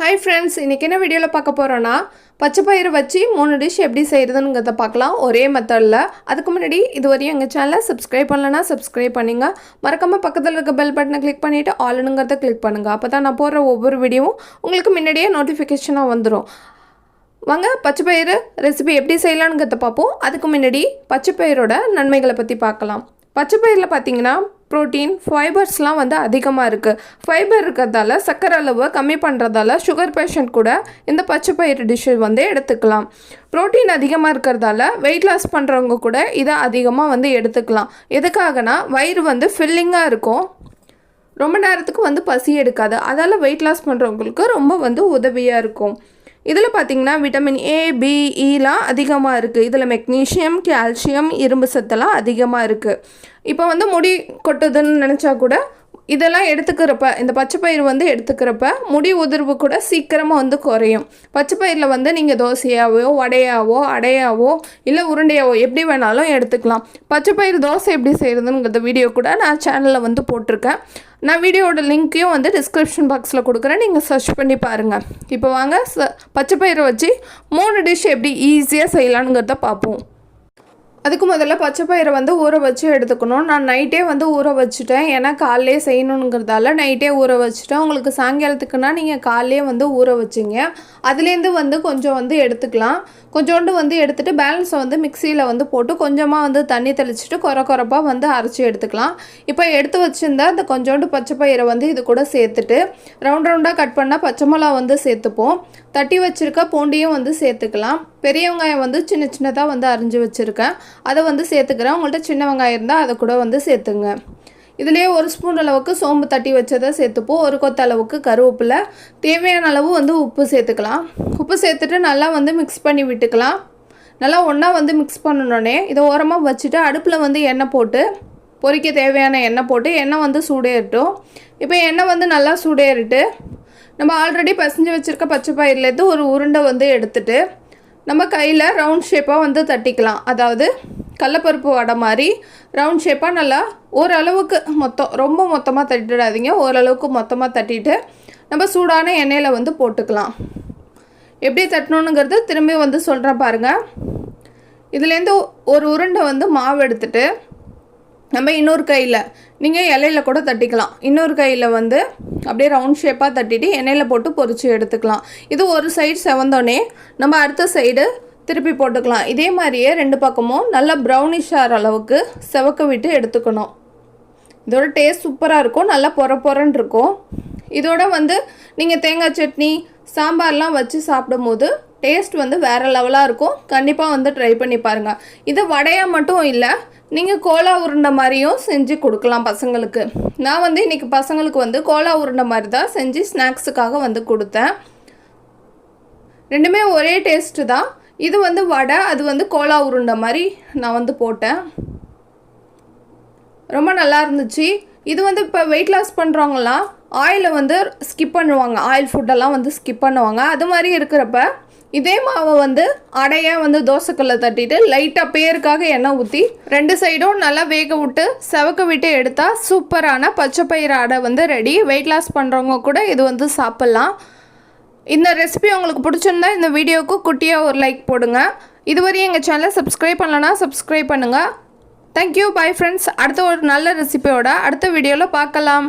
Hi friends இன்றைக்கி என்ன வீடியோவில் பார்க்க போகிறோன்னா பச்சை பயிறு வச்சு மூணு டிஷ் எப்படி செய்கிறதுங்கிறத பார்க்கலாம். ஒரே மெத்தடில் அதுக்கு முன்னாடி இது வரையும் எங்கள் சேனலை சப்ஸ்கிரைப் பண்ணலன்னா சப்ஸ்கிரைப் பண்ணிங்க. மறக்காமல் பக்கத்தில் இருக்க பெல் பட்டனை கிளிக் பண்ணிவிட்டு ஆளுனுங்கிறத கிளிக் பண்ணுங்கள் அப்போ தான் நான் போடுற ஒவ்வொரு வீடியோவும் உங்களுக்கு முன்னாடியே நோட்டிஃபிகேஷனாக வந்துடும் வாங்க பச்சை பயிறு ரெசிபி எப்படி செய்யலாங்கிறத பார்ப்போம். அதுக்கு முன்னாடி பச்சை பயிரோட நன்மைகளை பற்றி பார்க்கலாம். பச்சை பயிரில் பார்த்தீங்கன்னா ப்ரோட்டீன் ஃபைபர்ஸ்லாம் வந்து அதிகமாக இருக்குது ஃபைபர் இருக்கிறதால சர்க்கரை அளவு கம்மி பண்ணுறதால சுகர் பேஷண்ட் கூட இந்த பச்சை பயிறு டிஷ்ஷு வந்து எடுத்துக்கலாம். ப்ரோட்டீன் அதிகமாக இருக்கிறதால வெயிட் லாஸ் பண்ணுறவங்க கூட இதை அதிகமாக வந்து எடுத்துக்கலாம். எதுக்காகனா வயிறு வந்து ஃபில்லிங்காக இருக்கும். ரொம்ப நேரத்துக்கு வந்து பசி எடுக்காது. அதால் வெயிட் லாஸ் பண்ணுறவங்களுக்கு ரொம்ப வந்து உதவியாக இருக்கும். இதில் பார்த்தீங்கன்னா விட்டமின் ஏ பிஇலாம் அதிகமாக இருக்குது. இதில் மெக்னீஷியம் கால்சியம் இரும்பு சத்தெல்லாம் அதிகமாக இருக்குது. இப்போ வந்து முடி கொட்டுதுன்னு நினச்சா கூட இதெல்லாம் எடுத்துக்கிறப்ப இந்த பச்சை பயிர் வந்து எடுத்துக்கிறப்ப முடி உதிர்வு கூட சீக்கிரமாக வந்து குறையும். பச்சை பயிரில் வந்து நீங்கள் தோசையாவோ வடையாவோ அடையாவோ இல்லை உருண்டையாவோ எப்படி வேணாலும் எடுத்துக்கலாம். பச்சை பயிர் தோசை எப்படி செய்கிறதுங்கிறத வீடியோ கூட நான் சேனலில் வந்து போட்டிருக்கேன். நான் வீடியோட லிங்க்கையும் வந்து டிஸ்கிரிப்ஷன் பாக்ஸில் கொடுக்குறேன். நீங்கள் சர்ச் பண்ணி பாருங்கள் இப்போ வாங்க ச பச்சை பயிரை வச்சு மூணு டிஷ் எப்படி ஈஸியாக செய்யலானுங்கிறத பார்ப்போம். அதுக்கு முதல்ல பச்சை பயிரை வந்து ஊற வச்சு எடுத்துக்கணும். நான் நைட்டே வந்து ஊற வச்சுட்டேன். ஏன்னா காலைலே செய்யணுங்கிறதால நைட்டே ஊற வச்சுட்டேன். உங்களுக்கு சாயங்காலத்துக்குன்னா நீங்கள் காலையிலே வந்து ஊற வச்சிங்க. அதுலேருந்து வந்து கொஞ்சம் வந்து எடுத்துக்கலாம். கொஞ்சோண்டு வந்து எடுத்துகிட்டு பேலன்ஸை வந்து மிக்சியில் வந்து போட்டு கொஞ்சமாக வந்து தண்ணி தெளிச்சிட்டு குறை குறைப்பாக வந்து அரைச்சி எடுத்துக்கலாம். இப்போ எடுத்து வச்சுருந்தா அந்த கொஞ்சோண்டு பச்சை பயிரை வந்து இது கூட சேர்த்துட்டு ரவுண்ட் ரவுண்டாக கட் பண்ணால் பச்சை மிளகா வந்து சேர்த்துப்போம். தட்டி வச்சுருக்க பூண்டியும் வந்து சேர்த்துக்கலாம். பெரிய வெங்காயம் வந்து சின்ன சின்னதாக வந்து அரிஞ்சு வச்சுருக்கேன். அதை வந்து சேர்த்துக்கிறேன். உங்கள்கிட்ட சின்ன வெங்காயம் இருந்தால் அதை கூட வந்து சேர்த்துங்க. இதுலேயே ஒரு ஸ்பூன் அளவுக்கு சோம்பு தட்டி வச்சதை சேர்த்துப்போம். ஒரு கொத்த அளவுக்கு கருவேப்பிலை. தேவையான அளவு வந்து உப்பு சேர்த்துக்கலாம். உப்பு சேர்த்துட்டு நல்லா வந்து மிக்ஸ் பண்ணி விட்டுக்கலாம். நல்லா ஒன்றா வந்து மிக்ஸ் பண்ணணுன்னே இதை ஓரமாக வச்சுட்டு அடுப்பில் வந்து எண்ணெய் போட்டு பொரிக்க தேவையான எண்ணெய் போட்டு எண்ணெய் வந்து சூடேறட்டும். இப்போ எண்ணெய் வந்து நல்லா சூடேறிட்டு நம்ம ஆல்ரெடி பசஞ்சு வச்சுருக்க பச்சை பயிர்லேருந்து ஒரு உருண்டை வந்து எடுத்துகிட்டு நம்ம கையில் ரவுண்ட் ஷேப்பாக வந்து தட்டிக்கலாம். அதாவது கடலப்பருப்பு வடை மாதிரி ரவுண்ட் ஷேப்பாக நல்லா ஓரளவுக்கு மொத்தம் ரொம்ப மொத்தமாக தட்டிடாதீங்க. ஓரளவுக்கு மொத்தமாக தட்டிட்டு நம்ம சூடான எண்ணெயில் வந்து போட்டுக்கலாம். எப்படி தட்டணுங்கிறது திரும்பி வந்து சொல்கிறேன் பாருங்கள் இதுலேருந்து ஒரு உருண்டை வந்து மாவு எடுத்துகிட்டு நம்ம இன்னொரு கையில் நீங்கள் இலையில கூட தட்டிக்கலாம். இன்னொரு கையில் வந்து அப்படியே ரவுண்ட் ஷேப்பாக தட்டிட்டு எண்ணெயில் போட்டு பொறிச்சு எடுத்துக்கலாம். இது ஒரு சைடு செவந்தோடனே நம்ம அடுத்த சைடு திருப்பி போட்டுக்கலாம். இதே மாதிரியே ரெண்டு பக்கமும் நல்லா ப்ரௌனிஷ் ஆகிற அளவுக்கு செவக்க விட்டு எடுத்துக்கணும். இதோட டேஸ்ட் சூப்பராக இருக்கும். நல்லா பொற பொறன்னு இருக்கும். இதோட வந்து நீங்கள் தேங்காய் சட்னி சாம்பார்லாம் வச்சு சாப்பிடும்போது டேஸ்ட் வந்து வேறு லெவலாக இருக்கும். கண்டிப்பாக வந்து ட்ரை பண்ணி பாருங்கள் இது வடையாக மட்டும் இல்லை நீங்கள் கோலா உருண்டை மாதிரியும் செஞ்சு கொடுக்கலாம் பசங்களுக்கு. நான் வந்து இன்றைக்கி பசங்களுக்கு வந்து கோலா உருண்டை மாதிரி தான் செஞ்சு ஸ்நாக்ஸுக்காக வந்து கொடுத்தேன். ரெண்டுமே ஒரே டேஸ்ட்டு தான். இது வந்து வடை அது வந்து கோலா உருண்டை மாதிரி நான் வந்து போட்டேன். ரொம்ப நல்லா இருந்துச்சு. இது வந்து இப்போ வெயிட் லாஸ் பண்ணுறவங்களாம் ஆயிலை வந்து ஸ்கிப் பண்ணுவாங்க. ஆயில் ஃபுட்டெல்லாம் வந்து ஸ்கிப் பண்ணுவாங்க. அது மாதிரி இருக்கிறப்ப இதே மாவை வந்து அடையாக வந்து தோசைக்கல்ல தட்டிட்டு லைட்டாக பேருக்காக எண்ணெய் ஊற்றி ரெண்டு சைடும் நல்லா வேக விட்டு செவக்க விட்டு எடுத்தால் சூப்பரான பச்சை பயிறு அடை வந்து ரெடி வெயிட் லாஸ் பண்ணுறவங்க கூட இது வந்து சாப்பிட்லாம். இந்த ரெசிபி உங்களுக்கு பிடிச்சிருந்தா இந்த வீடியோவுக்கு குட்டியாக ஒரு லைக் போடுங்க. இதுவரையும் எங்கள் சேனலை சப்ஸ்கிரைப் பண்ணலன்னா சப்ஸ்கிரைப் பண்ணுங்கள் தேங்க்யூ பை ஃப்ரெண்ட்ஸ் அடுத்த ஒரு நல்ல ரெசிபியோட அடுத்த வீடியோவில் பார்க்கலாம்.